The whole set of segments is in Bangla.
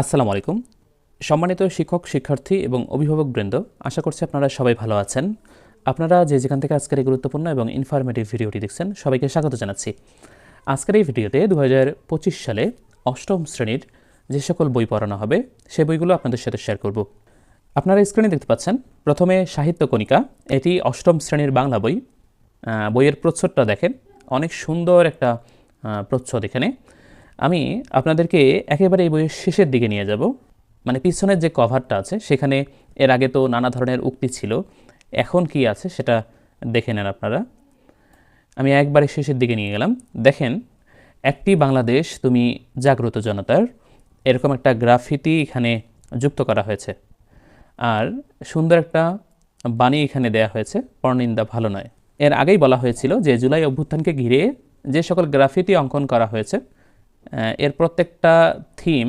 আসসালামু আলাইকুম। সম্মানিত শিক্ষক, শিক্ষার্থী এবং অভিভাবক বৃন্দ, আশা করছি আপনারা সবাই ভালো আছেন। আপনারা যে যেখান থেকে আজকের এই গুরুত্বপূর্ণ এবং ইনফরমেটিভ ভিডিওটি দেখছেন, সবাইকে স্বাগত জানাচ্ছি। আজকের এই ভিডিওতে দু হাজার পঁচিশ সালে অষ্টম শ্রেণির যে সকল বই পড়ানো হবে সেই বইগুলো আপনাদের সাথে শেয়ার করব। আপনারা স্ক্রিনে দেখতে পাচ্ছেন, প্রথমে সাহিত্য কণিকা, এটি অষ্টম শ্রেণির বাংলা বই। বইয়ের প্রচ্ছদটা দেখেন, অনেক সুন্দর একটা প্রচ্ছদ এখানে। আমি আপনাদেরকে একেবারে এই বইয়ের শেষের দিকে নিয়ে যাব। মানে পিছনের যে কভারটা আছে, সেখানে এর আগে তো নানা ধরনের উক্তি ছিল। এখন কি আছে সেটা দেখে নেন আপনারা। আমি একবারে শেষের দিকে নিয়ে গেলাম। দেখেন, একটি বাংলাদেশ, তুমি জাগ্রত জনতার, এরকম একটা গ্রাফিতি এখানে যুক্ত করা হয়েছে। আর সুন্দর একটা বাণী এখানে দেয়া হয়েছে, পরনিন্দা ভালো নয়। এর আগেই বলা হয়েছিল যে জুলাই অভ্যুত্থানকে ঘিরে যে সকল গ্রাফিতি অঙ্কন করা হয়েছে এর প্রত্যেকটা থিম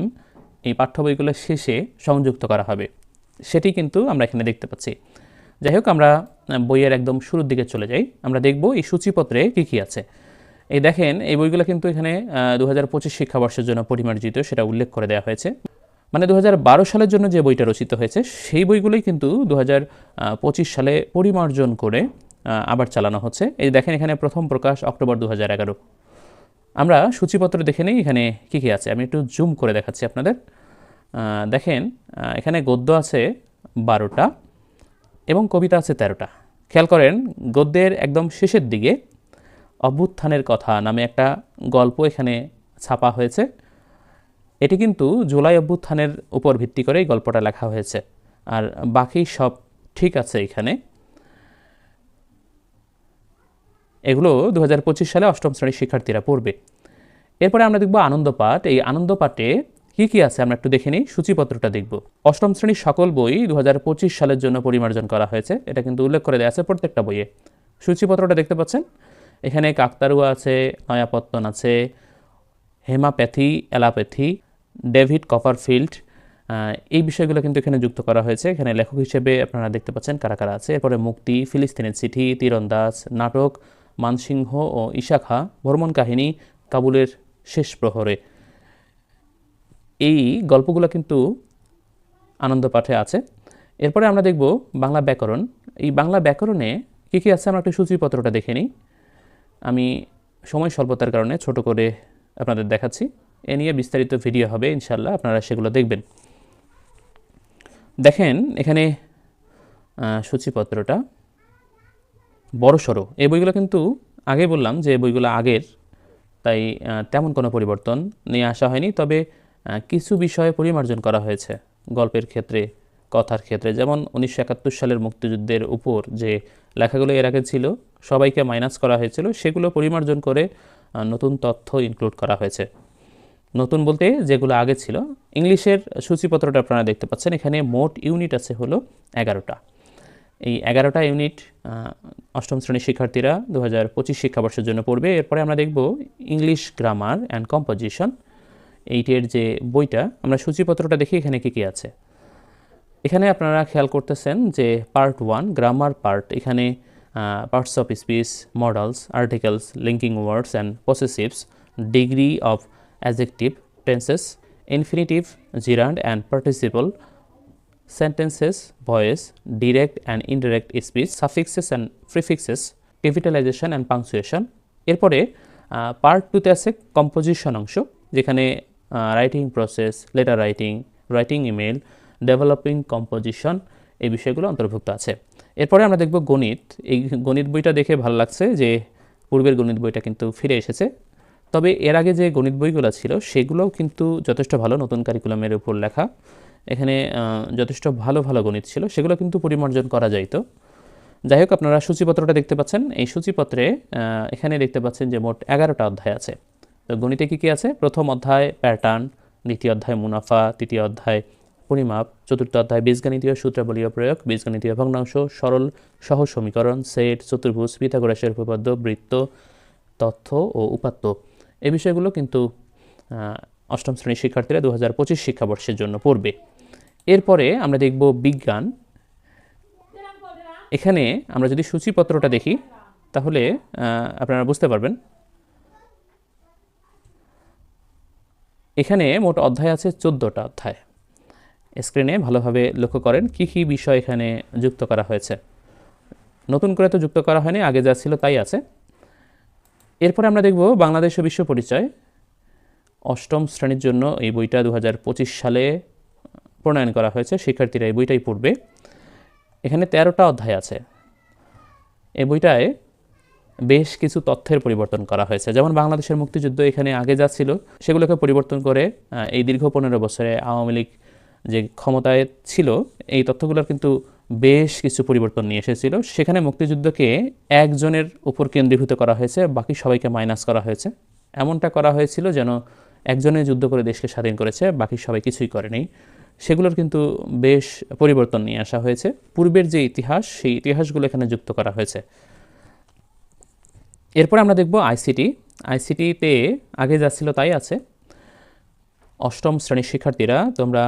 এই পাঠ্য বইগুলোর শেষে সংযুক্ত করা হবে। সেটি কিন্তু আমরা এখানে দেখতে পাচ্ছি। যাই হোক, আমরা বইয়ের একদম শুরুর দিকে চলে যাই। আমরা দেখব এই সূচিপত্রে কী কী আছে। এই দেখেন, এই বইগুলো কিন্তু এখানে দু হাজার পঁচিশ শিক্ষাবর্ষের জন্য পরিমার্জিত, সেটা উল্লেখ করে দেওয়া হয়েছে। মানে দু হাজার বারো সালের জন্য যে বইটা রচিত হয়েছে, সেই বইগুলোই কিন্তু দু সালে পরিমার্জন করে আবার চালানো হচ্ছে। এই দেখেন, এখানে প্রথম প্রকাশ অক্টোবর দু আমরা সূচিপত্র দেখে নিই, এখানে কী কী আছে। আমি একটু জুম করে দেখাচ্ছি আপনাদের। দেখেন এখানে গদ্য আছে বারোটা এবং কবিতা আছে তেরোটা। খেয়াল করেন, গদ্যের একদম শেষের দিকে অভ্যুত্থানের কথা নামে একটা গল্প এখানে ছাপা হয়েছে। এটি কিন্তু জুলাই অভ্যুত্থানের উপর ভিত্তি করে এই গল্পটা লেখা হয়েছে। আর বাকি সব ঠিক আছে এখানে। এগুলো দু হাজার পঁচিশ সালে অষ্টম শ্রেণির শিক্ষার্থীরা পড়বে। এরপরে আমরা দেখব আনন্দ পাঠ। এই আনন্দ পাঠে কী কী আছে আমরা একটু দেখে নিই, সূচিপত্রটা দেখব। অষ্টম শ্রেণির সকল বই দু হাজার পঁচিশ সালের জন্য পরিমার্জন করা হয়েছে। এটা কিন্তু উল্লেখ করে দেওয়া আছে প্রত্যেকটা বইয়ে। সূচিপত্রটা দেখতে পাচ্ছেন? এখানে কাকতারুয়া আছে, নয়াপত্তন আছে, হেমাপ্যাথি, অ্যালাপ্যাথি, ডেভিড কপারফিল্ড এই বিষয়গুলো কিন্তু এখানে যুক্ত করা হয়েছে। এখানে লেখক হিসেবে আপনারা দেখতে পাচ্ছেন কারা কারা আছে। এরপরে মুক্তি, ফিলিস্তিনের চিঠি, তীরন্দাজ, নাটক মানসিংহ ও ইশাখা ভ্রমণ কাহিনী কাবুলের শেষ প্রহরে। এই গল্পগুলো কিন্তু আনন্দ পাঠে আছে। এরপরে আমরা দেখব বাংলা ব্যাকরণ। এই বাংলা ব্যাকরণে কী কী আছে আমরা একটু সূচিপত্রটা দেখে নিই। আমি সময় স্বল্পতার কারণে ছোট করে আপনাদের দেখাচ্ছি। এ নিয়ে বিস্তারিত ভিডিও হবে ইনশাল্লাহ আপনারা সেগুলো দেখবেন। দেখেন এখানে সূচিপত্রটা। বড় সড়ো। এই বইগুলো কিন্তু আগে বললাম যে বইগুলো আগের, তাই তেমন কোনো পরিবর্তন নিয়ে আসা হয়নি। তবে কিছু বিষয়ে পরিমার্জন করা হয়েছে গল্পের ক্ষেত্রে, কথার ক্ষেত্রে। যেমন উনিশশো একাত্তর সালের মুক্তিযুদ্ধের উপর যে লেখাগুলো এর আগে ছিল, সবাইকে মাইনাস করা হয়েছিল, সেগুলো পরিমার্জন করে নতুন তথ্য ইনক্লুড করা হয়েছে। নতুন বলতে যেগুলো আগে ছিল। ইংলিশের সূচিপত্রটা আপনারা দেখতে পাচ্ছেন। এখানে মোট ইউনিট আছে হলো এগারোটা। এই এগারোটা ইউনিট অষ্টম শ্রেণির শিক্ষার্থীরা দু হাজার পঁচিশ শিক্ষাবর্ষের জন্য পড়বে। এরপরে আমরা দেখব ইংলিশ গ্রামার অ্যান্ড কম্পোজিশন এইটের যে বইটা, আমরা সূচিপত্রটা দেখি এখানে কী কী আছে। এখানে আপনারা খেয়াল করতেছেন যে পার্ট ওয়ান গ্রামার পার্ট এখানে parts of speech modals articles linking words and possessives degree of adjective tenses infinitive gerund and participle sentences, voice, direct and indirect speech, suffixes and prefixes, capitalization and punctuation. এরপরে পার্ট টুতে আছে কম্পোজিশন অংশ যেখানে writing process letter writing writing email developing composition এই বিষয়গুলো অন্তর্ভুক্ত আছে। এরপরে আমরা দেখব গণিত। এই গণিত বইটা দেখে ভালো লাগছে যে পূর্বের গণিত বইটা কিন্তু ফিরে এসেছে। তবে এর আগে যে গণিত বইগুলো ছিল সেগুলোও কিন্তু যথেষ্ট ভালো নতুন কারিকুলামের উপর লেখা। এখানে যথেষ্ট ভালো ভালো গণিত ছিল, সেগুলো কিন্তু পরিমার্জন করা যাইতো। যাই হোক আপনারা সূচিপত্রটা দেখতে পাচ্ছেন। এই সূচিপত্রে এখানে দেখতে পাচ্ছেন যে মোট এগারোটা অধ্যায় আছে। তো গণিতে কী কী আছে? প্রথম অধ্যায়, প্যাটার্ন, দ্বিতীয় অধ্যায়, মুনাফা, তৃতীয় অধ্যায়, পরিমাপ, চতুর্থ অধ্যায়, বীজগণিতীয় সূত্রাবলীয় প্রয়োগ, বীজগণিতীয় ভগ্নাংশ, সরল সহ সমীকরণ, সেট, চতুর্ভুজ, পিথাগোরাসের উপপাদ্য, বৃত্ত, তথ্য ও উপাত্ত। এই বিষয়গুলো কিন্তু অষ্টম শ্রেণির শিক্ষার্থীরা দু হাজার পঁচিশ শিক্ষাবর্ষের জন্য পড়বে। এরপরে আমরা দেখব বিজ্ঞান। এখানে আমরা যদি সূচিপত্রটা দেখি, তাহলে আপনারা বুঝতে পারবেন। এখানে মোট অধ্যায় আছে চোদ্দোটা অধ্যায়। স্ক্রিনে ভালোভাবে লক্ষ্য করেন কী কী বিষয় এখানে যুক্ত করা হয়েছে। নতুন করে তো যুক্ত করা হয়নি, আগে যা ছিল তাই আছে। এরপরে আমরা দেখব বাংলাদেশ ও বিশ্ব পরিচয়। অষ্টম শ্রেণির জন্য এই বইটা দু হাজার পঁচিশ সালে প্রণয়ন করা হয়েছে, শিক্ষার্থীরা এই বইটাই পড়বে। এখানে তেরোটা অধ্যায় আছে। এই বইটায় বেশ কিছু তথ্যের পরিবর্তন করা হয়েছে। যেমন বাংলাদেশের মুক্তিযুদ্ধ এখানে আগে যা ছিল, সেগুলোকে পরিবর্তন করে এই দীর্ঘ পনেরো বছরে আওয়ামী লীগ যে ক্ষমতায় ছিল, এই তথ্যগুলোর কিন্তু বেশ কিছু পরিবর্তন নিয়ে এসেছিল। সেখানে মুক্তিযুদ্ধকে একজনের উপর কেন্দ্রীভূত করা হয়েছে, বাকি সবাইকে মাইনাস করা হয়েছে। এমনটা করা হয়েছিল যেন একজনে যুদ্ধ করে দেশকে স্বাধীন করেছে, বাকি সবাই কিছুই করেনি। সেগুলোর কিন্তু বেশ পরিবর্তন নিয়ে আসা হয়েছে। পূর্বের যে ইতিহাস, সেই ইতিহাসগুলো এখানে যুক্ত করা হয়েছে। এরপর আমরা দেখব আইসিটি আইসিটিতে আগে যা ছিল তাই আছে। অষ্টম শ্রেণির শিক্ষার্থীরা, তোমরা,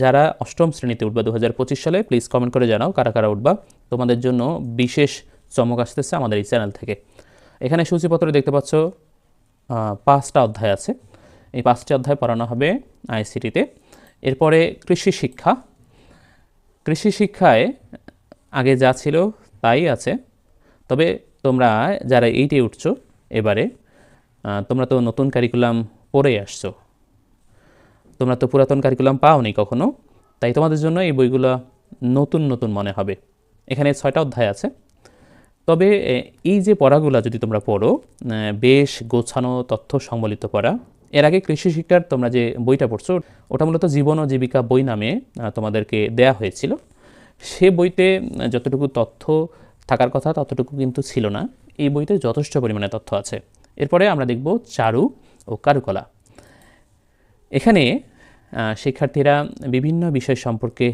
যারা অষ্টম শ্রেণীতে উঠবা দু সালে প্লিজ কমেন্ট করে জানাও কারা কারা উঠবা। তোমাদের জন্য বিশেষ চমক আসতেছে আমাদের এই চ্যানেল থেকে। এখানে সূচিপত্র দেখতে পাচ্ছ পাঁচটা অধ্যায় আছে। এই পাঁচটি অধ্যায় পড়ানো হবে আইসিটিতে এরপরে কৃষি শিক্ষা। কৃষি শিক্ষায় আগে যা ছিল তাই আছে। তবে তোমরা যারা এইটে উঠছো এবারে তোমরা তো নতুন কারিকুলাম পড়ে আসছো। তোমরা তো পুরাতন কারিকুলাম পাওনি কখনো, তাই তোমাদের জন্য এই বইগুলো নতুন নতুন মনে হবে। এখানে ছয়টা অধ্যায় আছে। তবে এই যে পড়াগুলো যদি তোমরা পড়ো বেশ গোছানো, তথ্য সম্বলিত পড়া এর আগে কৃষি শিক্ষার তোমরা যে বইটা পড়ছো, ওটা মূলত জীবন ও জীবিকা বই নামে তোমাদেরকে দেয়া হয়েছিল। সে বইতে যতটুকু তথ্য থাকার কথা, ততটুকু কিন্তু ছিল না। এই বইতে যথেষ্ট পরিমাণে তথ্য আছে। এরপরে আমরা দেখব চারু ও কারুকলা। এখানে শিক্ষার্থীরা বিভিন্ন বিষয় সম্পর্কে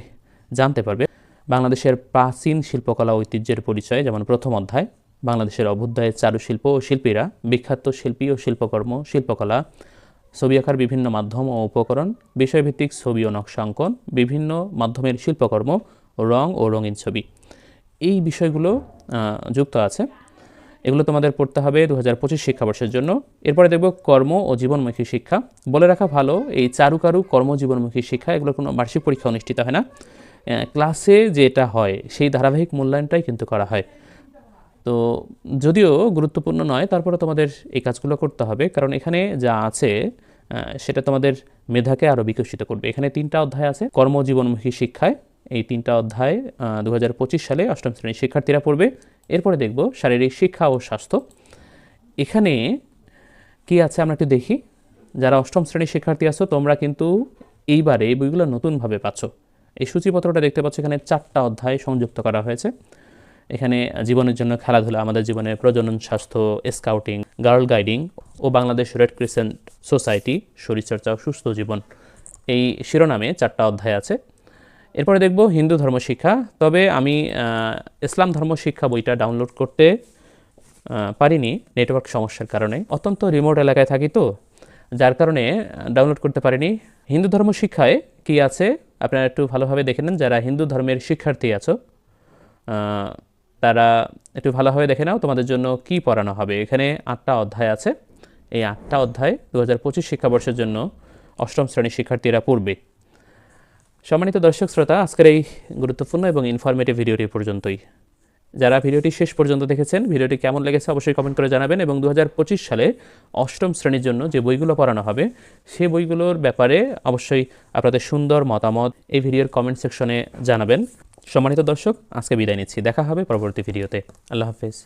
জানতে পারবে। বাংলাদেশের প্রাচীন শিল্পকলা ঐতিহ্যের পরিচয়, যেমন প্রথম অধ্যায়। বাংলাদেশের অভ্যুদয়ে চারুশিল্প ও শিল্পীরা বিখ্যাত শিল্পী ও শিল্পকর্ম, শিল্পকলা ছবি আঁকার বিভিন্ন মাধ্যম ও উপকরণ, বিষয়ভিত্তিক ছবি ও নকশা অঙ্কন, বিভিন্ন মাধ্যমের শিল্পকর্ম, রং ও রঙিন ছবি। এই বিষয়গুলো যুক্ত আছে। এগুলো তোমাদের পড়তে হবে দু হাজার পঁচিশ শিক্ষাবর্ষের জন্য। এরপরে দেখব কর্ম ও জীবনমুখী শিক্ষা। বলে রাখা ভালো, এই চারুকারু কর্মজীবনমুখী শিক্ষা, এগুলো কোনো বার্ষিক পরীক্ষা অনুষ্ঠিত হয় না। ক্লাসে যেটা হয়, সেই ধারাবাহিক মূল্যায়নটাই কিন্তু করা হয়। তো যদিও গুরুত্বপূর্ণ নয়, তারপরে তোমাদের এই কাজগুলো করতে হবে। কারণ এখানে যা আছে সেটা তোমাদের মেধাকে আরও বিকশিত করবে। এখানে তিনটা অধ্যায় আছে, কর্মজীবনমুখী শিক্ষায়। এই তিনটা অধ্যায় দু হাজার পঁচিশ সালে অষ্টম শ্রেণির শিক্ষার্থীরা পড়বে। এরপরে দেখব শারীরিক শিক্ষা ও স্বাস্থ্য। এখানে কি আছে আমরা একটু দেখি। যারা অষ্টম শ্রেণির শিক্ষার্থী আছো, তোমরা কিন্তু এইবারে এই বইগুলো নতুনভাবে পাচ্ছ। এই সূচিপত্রটা দেখতে পাচ্ছ, এখানে চারটা অধ্যায় সংযুক্ত করা হয়েছে। এখানে জীবনের জন্য খেলাধুলা, আমাদের জীবনে প্রজনন স্বাস্থ্য স্কাউটিং গার্ল গাইডিং ও বাংলাদেশ রেড ক্রিসেন্ট সোসাইটি শরীরচর্চা সুস্থ জীবন। এই শিরোনামে চারটা অধ্যায় আছে। এরপরে দেখব হিন্দু ধর্ম শিক্ষা। তবে আমি ইসলাম ধর্ম শিক্ষা বইটা ডাউনলোড করতে পারিনি নেটওয়ার্ক সমস্যার কারণে। অত্যন্ত রিমোট এলাকায় থাকি তো, যার কারণে ডাউনলোড করতে পারিনি। হিন্দু ধর্ম শিক্ষায় কি আছে? আপনারা একটু ভালোভাবে দেখে নেন, যারা হিন্দু ধর্মের শিক্ষার্থী আছো। তারা একটু ভালোভাবে দেখে নাও তোমাদের জন্য কি পড়ানো হবে। এখানে আটটা অধ্যায় আছে। এই আটটা অধ্যায় দু হাজার পঁচিশ শিক্ষাবর্ষের জন্য অষ্টম শ্রেণির শিক্ষার্থীরা পড়বে। সম্মানিত দর্শক শ্রোতা, আজকের এই গুরুত্বপূর্ণ এবং ইনফরমেটিভ ভিডিওটি পর্যন্তই। যারা ভিডিওটি শেষ পর্যন্ত দেখেছেন, ভিডিওটি কেমন লেগেছে অবশ্যই কমেন্ট করে জানাবেন এবং দু হাজার পঁচিশ সালে অষ্টম শ্রেণির জন্য যে বইগুলো পড়ানো হবে সেই বইগুলোর ব্যাপারে অবশ্যই আপনাদের সুন্দর মতামত এই ভিডিওর কমেন্ট সেকশনে জানাবেন। সম্মানিত দর্শক আজকে বিদায় নিচ্ছি। দেখা হবে পরবর্তী ভিডিওতে। আল্লাহ হাফেজ।